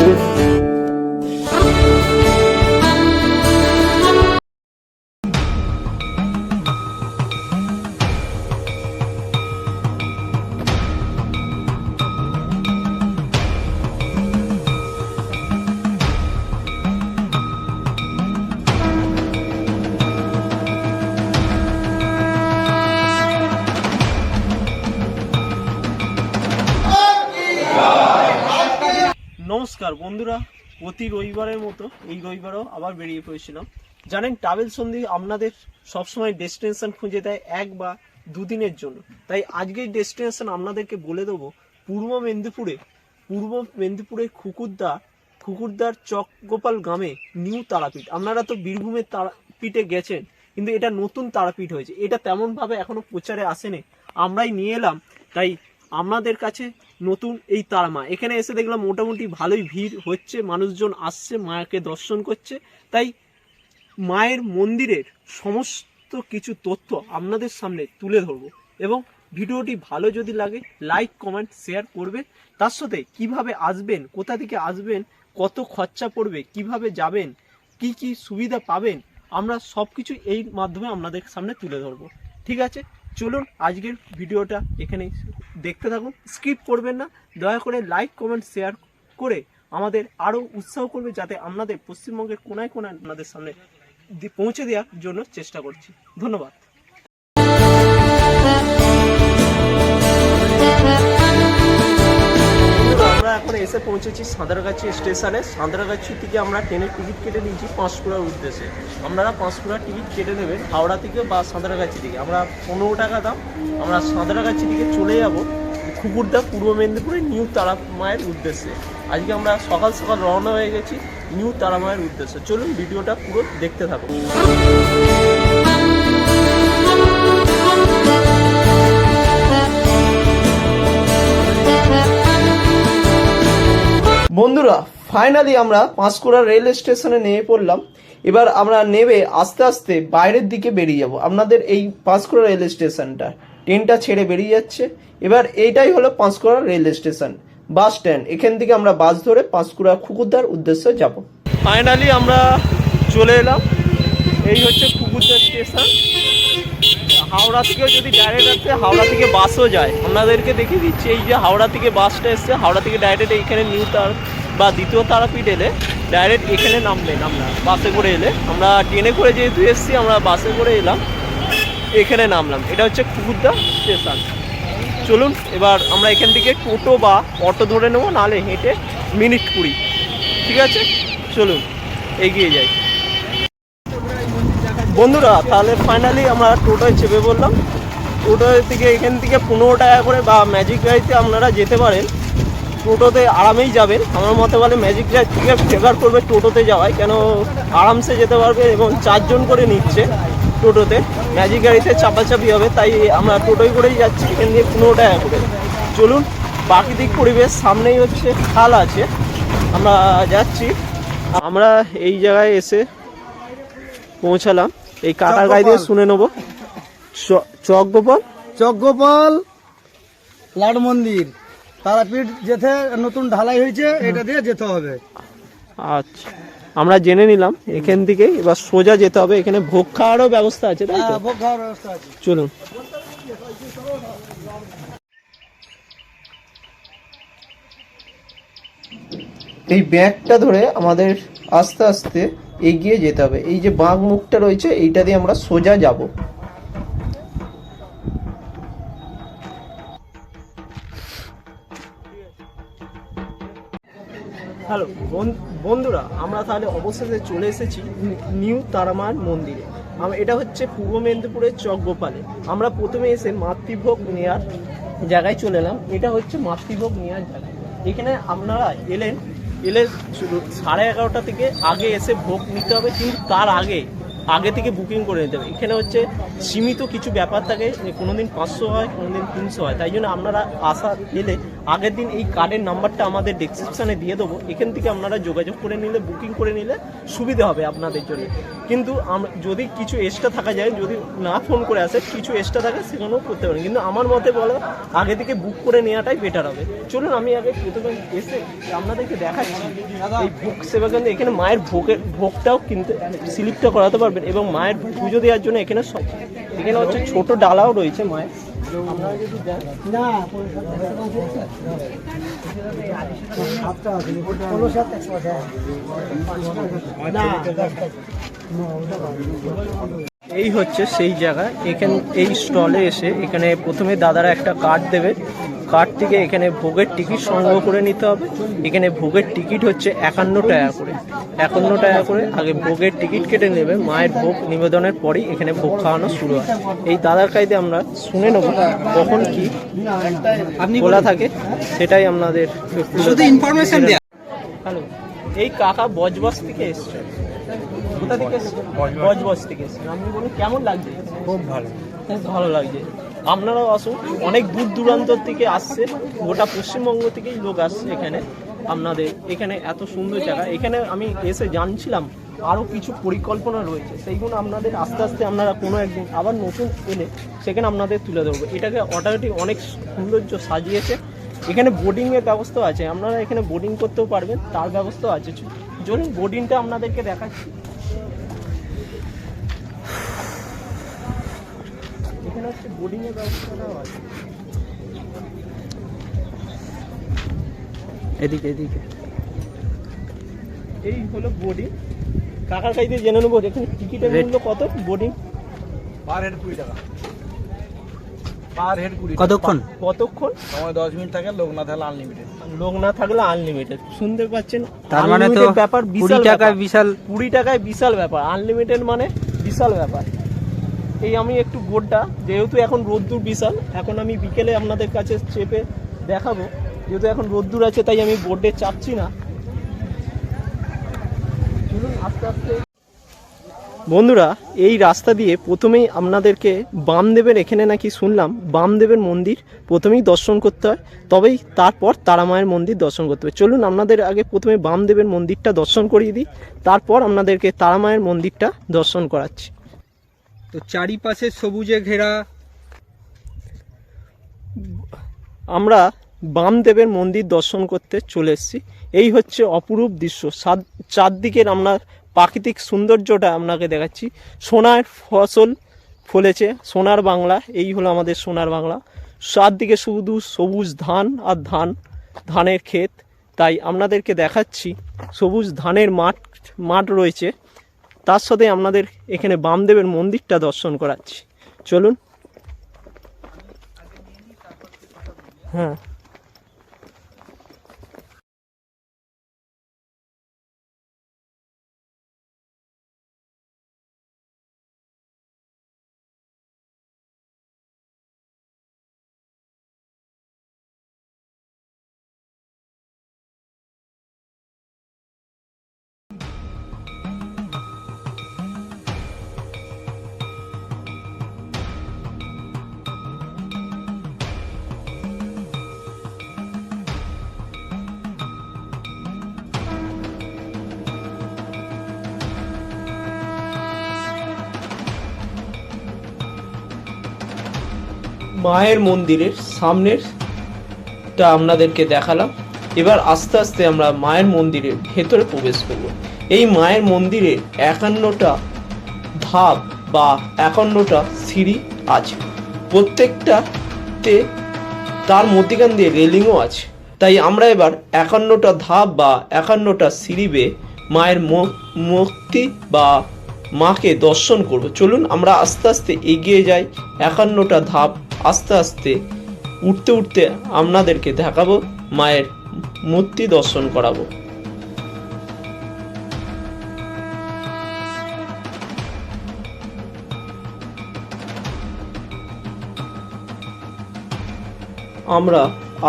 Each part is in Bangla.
Música নমস্কার বন্ধুরা, প্রতি রবিবারের মতো এই রবিবারও আবার বেরিয়ে পড়েছিলাম। জানেন ট্রাভেল সন্ধি আপনাদের সবসময় ডেস্টিনেশন খুঁজে দেয় এক বা দুদিনের জন্য। তাই আজকের ডেস্টিনেশন আপনাদেরকে বলে দেবো, পূর্ব মেদিনীপুরে, পূর্ব মেদিনীপুরের খুকুরদা, খুকুরদার চকগোপাল গ্রামে নিউ তারাপীঠ। আপনারা তো বীরভূমের তারাপীঠে গেছেন, কিন্তু এটা নতুন তারাপীঠ হয়েছে। এটা তেমনভাবে এখনও প্রচারে আসেনি। আমরাই নিয়ে এলাম। তাই আপনাদের কাছে নতুন এই তারামা। এখানে এসে দেখলাম মোটামুটি ভালোই ভিড় হচ্ছে, মানুষজন আসছে, মাকে দর্শন করছে। তাই মায়ের মন্দিরের সমস্ত কিছু তথ্য আপনাদের সামনে তুলে ধরবো। এবং ভিডিওটি ভালো যদি লাগে, লাইক, কমেন্ট, শেয়ার করবে। তার সাথে কীভাবে আসবেন, কোথা থেকে আসবেন, কত খরচা পড়বে, কীভাবে যাবেন, কি কি সুবিধা পাবেন, আমরা সব কিছু এই মাধ্যমে আপনাদের সামনে তুলে ধরবো। ঠিক আছে? চলুন আজকের ভিডিওটা এখানে দেখতে থাকুন, স্কিপ করবেন না, দয়া করে লাইক, কমেন্ট, শেয়ার করে আমাদের আরও উৎসাহ করবে যাতে আপনাদের পশ্চিমবঙ্গের কোনায় কোনায় আপনাদের সামনে পৌঁছে দেওয়ার জন্য চেষ্টা করছি। ধন্যবাদ। এসে পৌঁছেছি সাঁতরাগাছি স্টেশনে। সাঁতরাগাছি থেকে আমরা ট্রেনের টিকিট কেটে নিয়েছি পাঁশকুড়ার উদ্দেশ্যে। আপনারা পাঁশকুড়ার টিকিট কেটে নেবেন হাওড়া থেকে বা সাঁতরাগাছি থেকে। আমরা পনেরো টাকা দাম। আমরা সাঁতরাগাছি থেকে চলে যাব খুকুরদা পূর্ব মেদিনীপুরের নিউ তারা মায়ের উদ্দেশ্যে। আজকে আমরা সকাল সকাল রওনা হয়ে গেছি নিউ তারা মায়ের উদ্দেশ্যে। চলুন ভিডিওটা পুরো দেখতে থাকুন। বন্ধুরা ফাইনালি আমরা পাঁশকুড়া রেল স্টেশনে নেমে পড়লাম। এবার আমরা নেবে আস্তে আস্তে বাইরের দিকে বেরিয়ে যাব। আপনাদের এই পাঁশকুড়া রেল স্টেশনটা ট্রেনটা ছেড়ে বেরিয়ে যাচ্ছে। এবার এইটাই হলো Panskura rail station bus stand এখান থেকে আমরা বাস ধরে পাঁশকুড়া খুকুরদার উদ্দেশ্যে যাব। ফাইনালি আমরা চলে এলাম। এই হচ্ছে খুকুরদা স্টেশন হাওড়া থেকেও যদি ডাইরেক্ট আসছে হাওড়া থেকে বাসও যায়। আপনাদেরকে দেখিয়ে দিচ্ছি, এই যে হাওড়া থেকে বাসটা এসছে, হাওড়া থেকে ডাইরেক্ট এখানে নিউ তার বা দ্বিতীয় তারাপীঠ এলে ডাইরেক্ট এখানে নামবেন আমরা বাসে করে এলে। আমরা ট্রেনে করে যেহেতু এসছি, আমরা বাসে করে এলাম, এখানে নামলাম। এটা হচ্ছে খুকুরদা স্টেশন। চলুন, এবার আমরা এখান থেকে টোটো বা অটো ধরে নেব, নাহলে হেঁটে মিনিট কুড়ি ঠিক আছে? চলুন, এগিয়ে যাই। বন্ধুরা, তাহলে ফাইনালি আমরা টোটোয় চেপে বললাম। টোটোয় থেকে এখান থেকে পনেরো টাকা করে বা ম্যাজিক গাড়িতে আপনারা যেতে পারেন। টোটোতে আরামেই যাবেন। আমার মতে বলে ম্যাজিক গাড়ি থেকে ফেভার করবে টোটোতে যাওয়ায় কেন আরামসে যেতে পারবে এবং চারজন করে নিচ্ছে টোটোতে ম্যাজিক গাড়িতে চাপাচাপি হবে, তাই আমরা টোটোয় করেই যাচ্ছি। এখান দিয়ে পনেরো টাকা করে। চলুন প্রাকৃতিক পরিবেশ সামনেই হচ্ছে খাল আছে। আমরা যাচ্ছি। আমরা এই জায়গায় এসে পৌঁছালাম। এই কাটার গাড়ি দিয়ে শুনে নেব। চ- চক গোপাল? চকগোপাল লাট মন্দির। তারাপীঠ যেতে নতুন ঢালাই হয়েছে এটা দিয়ে যেতে হবে। আচ্ছা আমরা জেনে নিলাম এখান থেকে। এবার সোজা যেতে হবে এখানে ভোগ খাওয়ারও ব্যবস্থা আছে তাই তো? হ্যাঁ, ভোগ খাওয়ার ব্যবস্থা আছে। চলুন। এই ব্যাগটা ধরে আমাদের আস্তে আস্তে এগিয়ে যেতে হবে। এই যে বাঁক মুখটা রয়েছে, এইটা দিয়ে আমরা সোজা যাব। হ্যালো বন্ধুরা, আমরা তাহলে অবশেষে চলে এসেছি নিউ তারামার মন্দিরে। এটা হচ্ছে পূর্ব মেদিনীপুরের চকগোপালে। আমরা প্রথমে এসে মাতৃভোগ নেওয়ার জায়গায় চলে এলাম। এটা হচ্ছে মাতৃভোগ নেওয়ার জায়গা। এখানে আপনারা এলেন এলে সাড়ে এগারোটা থেকে আগে এসে ভোগ নিতে হবে, কিন্তু তার আগে আগে থেকে বুকিং করে নিতে হবে। এখানে হচ্ছে সীমিত কিছু ব্যাপার থাকে, যে কোনোদিন পাঁচশো হয়, কোনোদিন তিনশো হয়। তাই জন্য আপনারা আসা এলে আগের দিন এই কার্ডের নাম্বারটা আমাদের ডেসক্রিপশানে দিয়ে দেবো। এখান থেকে আপনারা যোগাযোগ করে নিলে বুকিং করে নিলে সুবিধা হবে আপনাদের জন্য। কিন্তু যদি কিছু এক্সট্রা থাকা যায়, যদি না ফোন করে আসে, কিছু এক্সট্রা থাকে, সেখানেও করতে পারেন। কিন্তু আমার মতে বলো, আগে থেকে বুক করে নেওয়াটাই বেটার হবে। চলুন, আমি আগে প্রথমে এসে আপনাদেরকে দেখাচ্ছি। এই ভোগ সেবা কেন্দ্রে এখানে মায়ের ভোগের, ভোগটাও কিনতে স্লিপটা করাতে পারবেন এবং মায়ের পুজো দেওয়ার জন্য এখানে সব এখানে হচ্ছে ছোট ডালাও রয়েছে মায়ের। এই হচ্ছে সেই জায়গা। এখানে এই স্টলে এসে এখানে প্রথমে দাদারা একটা কার্ড দেবে। কার্ড থেকে এখানে ভোগের টিকিট সংগ্রহ করে নিতে হবে। এখানে ভোগের টিকিট হচ্ছে একান্ন টাকা করে। একান্ন টাকা করে আগে ভোগের টিকিট কেটে নেবে। মায়ের ভোগ নিবেদনের পরেই এখানে ভোগ খাওয়ানো শুরু হয়। এই দাদার কায়দে আমরা শুনে নেব কখন কি খোলা থাকে। সেটাই আপনাদের শুধু ইনফরমেশন দেওয়া হ্যালো এই কাকা বজবজ থেকে এসছে। কোথা থেকে এসছে? বজবজ। থেকে এসছে। আপনি বলুন কেমন লাগছে? খুব ভালো। ভালো লাগছে। আপনারাও আসুন। অনেক দূর দূরান্ত থেকে আসছে। গোটা পশ্চিমবঙ্গ থেকেই লোক আসছে এখানে। আপনাদের এখানে এত সুন্দর জায়গা। এখানে আমি এসে জানছিলাম আরও কিছু পরিকল্পনা রয়েছে। সেইগুলো আপনাদের আস্তে আস্তে আপনারা কোনো একদিন আবার নতুন এলে সেখানে আপনাদের তুলে ধরবো। এটাকে অটোমেটিক অনেক সৌন্দর্য সাজিয়েছে। এখানে বোর্ডিংয়ের ব্যবস্থা আছে। আপনারা এখানে বোর্ডিং করতেও পারবেন। তার ব্যবস্থাও আছে। চলুন বোর্ডিংটা আপনাদেরকে দেখাচ্ছি। এখানে হচ্ছে বোর্ডিং এর ব্যবস্থাটাও আছে। এদিকে এদিকে। এই হলো বোর্ডিং কাকার কাছে জেনে নেব এখানে টিকিটের মূল্য কত বোর্ডিং পার হেড কুড়ি টাকা। পার হেড কুড়ি কতক্ষণ? কতক্ষণ? সময় দশ মিনিট থাকে লোক না থাকলে আনলিমিটেড লোক না থাকলে আনলিমিটেড শুনতে পাচ্ছেন? তার মানে তো ব্যাপার বিশাল টাকায় বিশাল কুড়ি টাকায় বিশাল ব্যাপার। আনলিমিটেড মানে বিশাল ব্যাপার। এই আমি একটু বোর্ডটা যেহেতু এখন রোদ্দুর বিশাল, এখন আমি বিকেলে আপনাদের কাছে চেপে দেখাবো। যেহেতু এখন রোদ্দুর আছে, তাই আমি বোর্ডে চাপছি না। আস্তে আস্তে। বন্ধুরা, এই রাস্তা দিয়ে প্রথমেই আপনাদেরকে বামদেবের এখানে নাকি শুনলাম, বামদেবের মন্দির প্রথমেই দর্শন করতে হয়, তবেই তারপর তারামায়ের মন্দির দর্শন করতে হবে। চলুন আপনাদের আগে প্রথমে বামদেবের মন্দিরটা দর্শন করিয়ে দিই, তারপর আপনাদেরকে তারামায়ের মন্দিরটা দর্শন করাচ্ছি। তো চারিপাশে সবুজে ঘেরা। আমরা বামদেবের মন্দির দর্শন করতে চলে এসেছি। এই হচ্ছে অপরূপ দৃশ্য। চারদিকের আমরা প্রাকৃতিক সৌন্দর্যটা আপনাকে দেখাচ্ছি। সোনার ফসল ফলেছে, সোনার বাংলা, এই হলো আমাদের সোনার বাংলা। চারদিকে শুধু সবুজ ধান আর ধান, ধানের ক্ষেত। তাই আপনাদেরকে দেখাচ্ছি, সবুজ ধানের মাঠ মাঠ রয়েছে। তার সাথে আপনাদের এখানে বামদেবের মন্দিরটা দর্শন করাচ্ছি। চলুন। হ্যাঁ। মায়ের মন্দিরের সামনের টা আপনাদেরকে দেখালাম। এবার আস্তে আস্তে আমরা মায়ের মন্দিরের ভেতরে প্রবেশ করব। এই মায়ের মন্দিরে একান্নটা ধাপ বা একান্নটা সিঁড়ি আছে। প্রত্যেকটাতে তার মধ্যিখান দিয়ে রেলিংও আছে। তাই আমরা এবার একান্নটা ধাপ বা একান্নটা সিঁড়ি বেয়ে মায়ের মূ- মূর্তি বা মাকে দর্শন করব। চলুন আমরা আস্তে আস্তে এগিয়ে যাই। একান্নটা ধাপ আস্তে আস্তে উঠতে উঠতে আপনাদেরকে দেখাবো মায়ের মূর্তি দর্শন করাবো। আমরা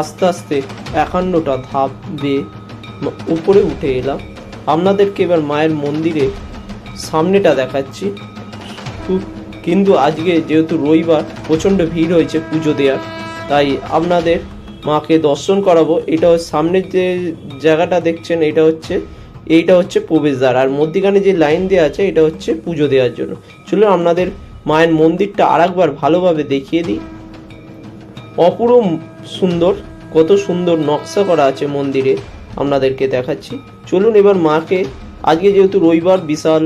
আস্তে আস্তে একান্নটা ধাপ দিয়ে উপরে উঠে এলাম। আপনাদেরকে এবার মায়ের মন্দিরে সামনেটা দেখাচ্ছি। খুব কিন্তু আজকে যেহেতু রবিবার, প্রচণ্ড ভিড় হয়েছে পুজো দেওয়ার তাই আপনাদের মাকে দর্শন করাবো। এটা সামনের যে জায়গাটা দেখছেন, এটা হচ্ছে, এইটা হচ্ছে প্রবেশদ্বার। আর মধ্যিখানে যে লাইন দেওয়া আছে, এটা হচ্ছে পুজো দেওয়ার জন্য। চলুন আপনাদের মায়ের মন্দিরটা আরেকবার ভালোভাবে দেখিয়ে দিই। অপূর্ব সুন্দর, কত সুন্দর নকশা করা আছে মন্দিরে। আপনাদেরকে দেখাচ্ছি। চলুন এবার মাকে, আজকে যেহেতু রবিবার, বিশাল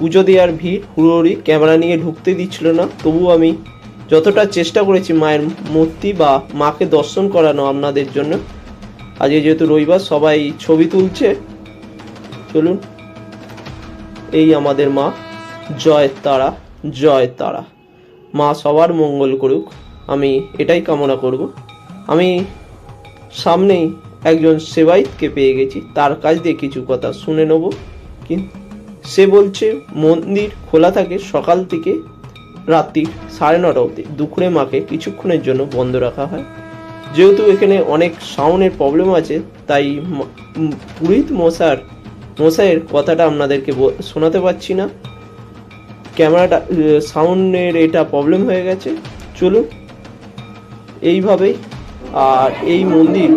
পুজো দেওয়ার ভিড় হুড়োড়ি ক্যামেরা নিয়ে ঢুকতে দিচ্ছিল না। তবু আমি যতটা চেষ্টা করেছি মায়ের মূর্তি বা মাকে দর্শন করানো আপনাদের জন্য। আজকে যেহেতু রবিবার, সবাই ছবি তুলছে। চলুন, এই আমাদের মা। জয় তারা জয় তারা। মা সবার মঙ্গল করুক। আমি এটাই কামনা করব। আমি সামনেই একজন সেবাইতকে পেয়ে গেছি। তার কাছ দিয়ে কিছু কথা শুনে নেব। কিন্তু সে বলছে, মন্দির খোলা থাকে সকাল থেকে রাত্রি সাড়ে নটা অবধি। দুপুরে মাকে কিছুক্ষণের জন্য বন্ধ রাখা হয়। যেহেতু এখানে অনেক সাউন্ডের প্রবলেম আছে, তাই পুরোহিত মশার, মশাইয়ের কথাটা আপনাদেরকে শোনাতে পারছি না। ক্যামেরাটা সাউন্ডের এটা প্রবলেম হয়ে গেছে। চলুন। এইভাবেই, আর এই মন্দির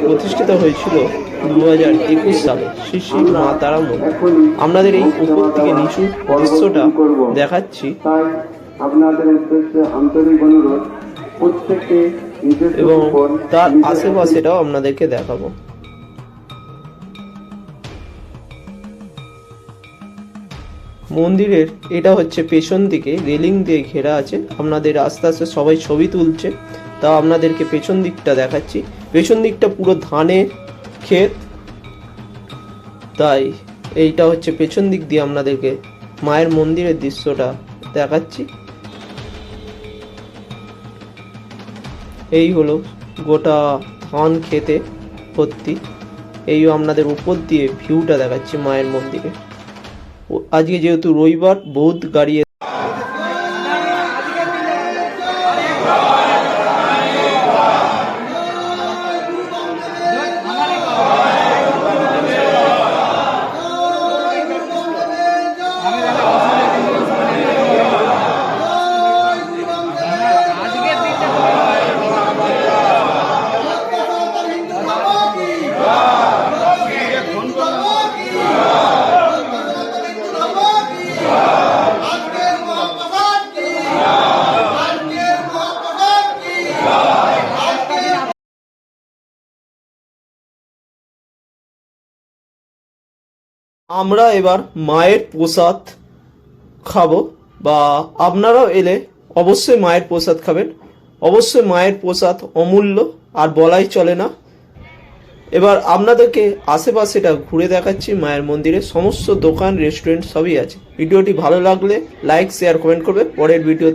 প্রতিষ্ঠিত হয়েছিল দু হাজার একুশ সালে শ্রী শ্রী মা তারা আপনাদের এই উপর থেকে নিচু দৃশ্যটা দেখাচ্ছি। এবং তার আশেপাশেটাও আপনাদেরকে দেখাবো। মন্দিরের, এটা হচ্ছে পেছন দিকে, রেলিং দিয়ে ঘেরা আছে। আপনাদের আস্তে আস্তে সবাই ছবি তুলছে। তা আপনাদেরকে পেছন দিকটা দেখাচ্ছি। পেছন দিকটা পুরো ধানের ক্ষেত তাই এইটা হচ্ছে পেছন দিক দিয়ে আপনাদেরকে মায়ের মন্দিরের দৃশ্যটা দেখাচ্ছি। এই হলো গোটা ধান খেতে ভর্তি। এই আপনাদের উপর দিয়ে ভিউটা দেখাচ্ছি মায়ের মন্দিরে। আজকে যেহেতু রবিবার, বহুত গাড়ি আমরা এবার মায়ের প্রসাদ খাব বা আপনারাও এলে অবশ্যই মায়ের প্রসাদ খাবেন। অবশ্যই মায়ের প্রসাদ অমূল্য আর বলাই চলে না। এবার আপনাদেরকে আশেপাশেটা ঘুরে দেখাচ্ছি মায়ের মন্দিরে। সমস্ত দোকান রেস্টুরেন্ট সবই আছে। ভিডিওটি ভালো লাগলে লাইক শেয়ার কমেন্ট করবে। পরের ভিডিও